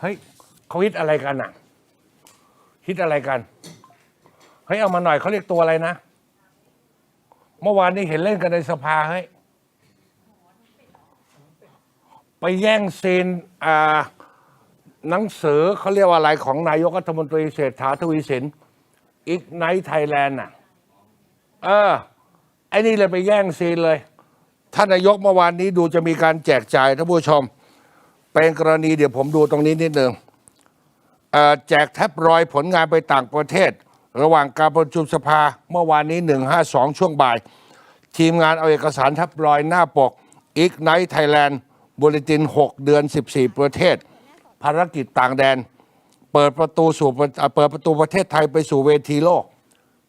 เฮ้ยเขาฮิตอะไรกันอะฮิตอะไรกันเฮ้ยเอามาหน่อยเขาเรียกตัวอะไรนะ เมื่อวานนี้เห็นเล่นกันในสภาเฮ้ยไปแย่งซีนอ่าหนังสือเขาเรียกว่าอะไรของนายกรัฐมนตรีเศรษฐาทวีสินอีกไนท์ไทยแลนด์น่ะ เออไอ้นี่เลยไปแย่งซีนเลย ท่านนายกเมื่อวานนี้ดูจะมีการแจกจ่ายท่านผู้ชม เป็นกรณีเดี๋ยวผมดูตรงนี้นิดหนึ่งแจกแท็บรอยผลงานไปต่างประเทศ ระหว่างการประชุมสภาเมื่อวานนี้ 152 ช่วงบ่าย ทีมงานเอาเอกสารแท็บรอยหน้าปกอีกไนท์ไทยแลนด์บุลติน 6 เดือน 14 ประเทศ ภารกิจต่างแดน เปิดประตูสู่เอ่อเปิดประตูประเทศไทยไปสู่เวทีโลก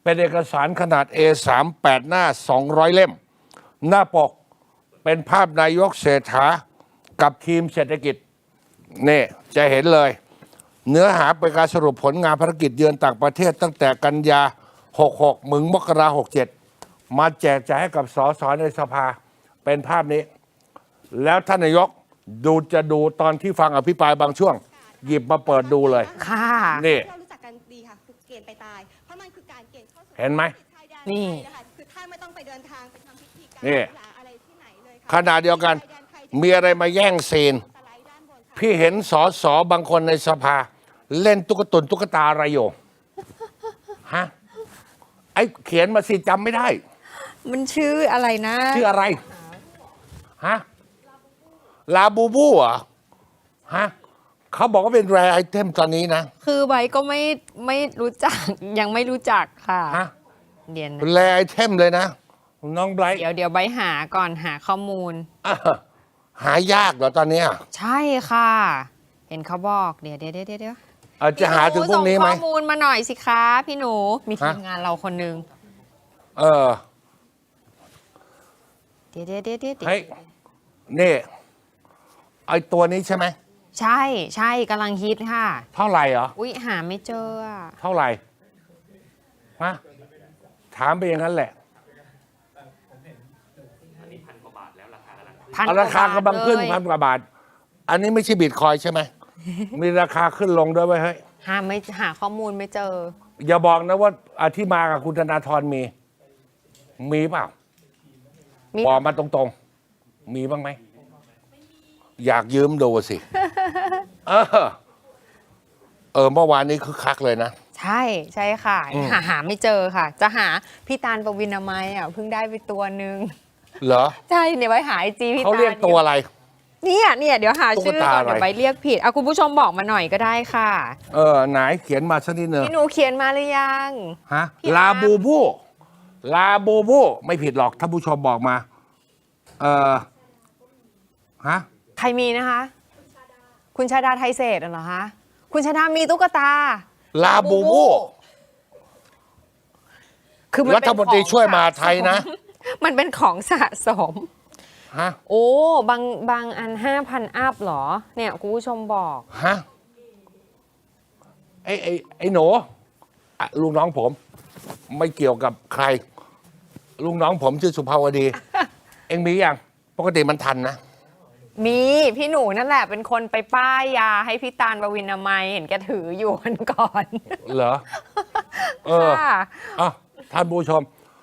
เป็นเอกสารขนาด A3 8 หน้า 200 เล่ม หน้าปกเป็นภาพนายกเศรษฐา กับทีมเศรษฐกิจนี่จะเห็นเลย เนื้อหาเป็นการสรุปผลงานภารกิจเยือนต่างประเทศตั้งแต่กันยา 66 มึงมกรา67 มาแจกจ่ายให้กับสสในสภาเป็นภาพนี้ แล้วท่านนายกดูจะดูตอนที่ฟังอภิปรายบางช่วง หยิบมาเปิดดูเลย ค่ะ นี่ เรารู้จักกันดีค่ะคือเกณฑ์ไปตาย เพราะมันคือการเกณฑ์เข้าสู่เห็นไหม ชายแดนี่ ไทยนะคะคือท่านไม่ต้องไปเดินทางไปทำพิธีการนี่ หาอะไรที่ไหนเลยค่ะขณะเดียวกัน ชาแไทย มีอะไรมาแย่งซีนสไลด์ด้านบนค่ะพี่เห็นสอสอบางคนในสภา เล่นตุ๊กตุนตุ๊กตาอะไรอยู่ฮะไอ้เขียนมาสิจำไม่ได้ มันชื่ออะไรนะ ชื่ออะไรฮะลาบูบูเหรอฮะเขาบอกว่าเป็นแรไอเทมตอนนี้นะคือไบร์ทก็ไม่ไม่รู้จัก ยังไม่รู้จักค่ะฮะเดี๋ยวนะแรไอเทมเลยนะ น้องไบรท์เดี๋ยวเดี๋ยวไบร์ทหาก่อนหาข้อมูล อะ หายากเหรอตอนเนี้ย ใช่ค่ะ เห็นเขาบอกเดี๋ยวเดี๋ยวเดี๋ยวเดี๋ยวอาจจะหาถึงพวกนี้ไหมส่งข้อมูลมาหน่อยสิคะพี่หนูมีฮะทีมงานเราคนหนึ่งเออเดี๋ยวเดี๋ยวเดี๋ยวเดี๋ยวเฮ้ยนี่ไอตัวนี้ใช่ไหมใช่ใช่กำลังฮิตค่ะ เท่าไหร่เหรอ อุ๊ย หาไม่เจออะเท่าไหร่ฮะถามไปอย่างนั้นแหละ พันเอาราคากำลังขึ้นเลยพันกว่าบาท อันนี้ไม่ใช่บิตคอยน์ใช่ไหม มีราคาขึ้นลงด้วยไว้ยเฮ้ย หาไม่หาข้อมูลไม่เจอ อย่าบอกนะว่าอาที่มากับคุณธนาธรมี มีเปล่า มี บอกมาตรงๆ มีบ้างไหม อยากยืมดูสิ เออ เออ เมื่อวานนี้คึกคักเลยนะ ใช่ใช่ค่ะ อืม หาหาไม่เจอค่ะ จะหาพี่ตาลปวินามัยอะเพิ่งได้ไปตัวหนึ่ง เหรอใช่เนี่ยไว้หาไอจีพี่ตาลเขาเรียกตัวอะไร เนี่ยเนี่ยเดี๋ยวหาชื่อตุ๊กตาก่อนอะไร เดี๋ยวไปเรียกผิดเอาคุณผู้ชมบอกมาหน่อยก็ได้ค่ะเออไหนเขียนมาสักนิดหนึ่งพี่หนูเขียนมาหรือยัง ฮะพี่ลาอาร์ม บูบูลาบูบูไม่ผิดหรอกถ้าผู้ชมบอกมา เออฮะใครมีนะคะ คุณชาดาไทยเศษเหรอคะคุณชาดามีตุ๊กตา ลาบูบูคือมันรัเป็นฐมนตรีของช่วยมาสะสไทยนะ มันเป็นของสะสม ฮะ โอ้ บางบางอันห้าพันอัพเหรอ เนี่ยคุณผู้ชมบอก ฮะ ไอ้ไอ้ไอ้หนูอะลูกน้องผม ไม่เกี่ยวกับใคร ลูกน้องผมชื่อสุภาวดี เอ็งมีอย่าง ปกติมันทันนะ มีพี่หนูนั่นแหละเป็นคนไปป้ายยาให้พี่ตาลปวินามัยเห็นแกถืออยู่วันก่อนเหรอ เออ ค่ะ อะท่านผู้ชม